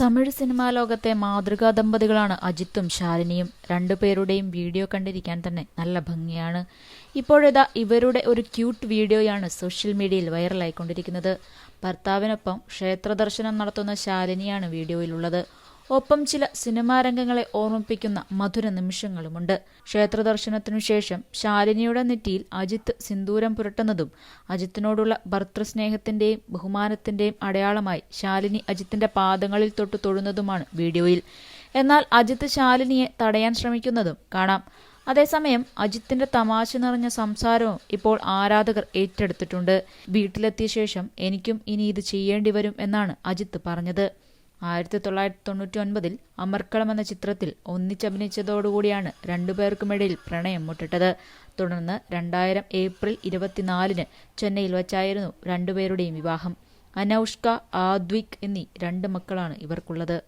Tamil cinema ലോകത്തെ മാതൃകാ ദമ്പതികളാണ് അജിത്തും ശാലിനിയും. രണ്ടുപേരുടെയും വീഡിയോ കണ്ടിരിക്കാൻ തന്നെ നല്ല ഭംഗിയാണ്. ഇപ്പോഴിതാ ഇവരുടെ ഒരു ക്യൂട്ട് വീഡിയോയാണ് സോഷ്യൽ മീഡിയയിൽ വൈറലായിക്കൊണ്ടിരിക്കുന്നത്. ഭർത്താവിനൊപ്പം ക്ഷേത്ര ദർശനം നടത്തുന്ന ശാലിനിയാണ് വീഡിയോയിലുള്ളത്. ഒപ്പം ചില സിനിമാ രംഗങ്ങളെ ഓർമ്മിപ്പിക്കുന്ന മധുര നിമിഷങ്ങളുമുണ്ട്. ക്ഷേത്ര ദർശനത്തിനു ശേഷം ശാലിനിയുടെ നെറ്റിയിൽ അജിത്ത് സിന്ദൂരം പുരട്ടുന്നതും അജിത്തിനോടുള്ള ഭർത്തൃസ്നേഹത്തിന്റെയും ബഹുമാനത്തിന്റെയും അടയാളമായി ശാലിനി അജിത്തിന്റെ പാദങ്ങളിൽ തൊട്ട് തൊഴുന്നതുമാണ് വീഡിയോയിൽ. എന്നാൽ അജിത്ത് ശാലിനിയെ തടയാൻ ശ്രമിക്കുന്നതും കാണാം. അതേസമയം അജിത്തിന്റെ തമാശ നിറഞ്ഞ സംസാരവും ഇപ്പോൾ ആരാധകർ ഏറ്റെടുത്തിട്ടുണ്ട്. വീട്ടിലെത്തിയ ശേഷം എനിക്കും ഇനി ഇത് ചെയ്യേണ്ടി വരും എന്നാണ് അജിത്ത് പറഞ്ഞത്. ആയിരത്തി തൊള്ളായിരത്തി തൊണ്ണൂറ്റി ഒൻപതിൽ അമർക്കളം എന്ന ചിത്രത്തിൽ ഒന്നിച്ചഭിനയിച്ചതോടുകൂടിയാണ് രണ്ടുപേർക്കുമിടയിൽ പ്രണയം മുട്ടിട്ടത്. തുടർന്ന് രണ്ടായിരം ഏപ്രിൽ ഇരുപത്തിനാലിന് ചെന്നൈയിൽ വച്ചായിരുന്നു രണ്ടുപേരുടെയും വിവാഹം. അനൌഷ്ക ആദ്വിക് എന്നീ രണ്ട് മക്കളാണ് ഇവർക്കുള്ളത്.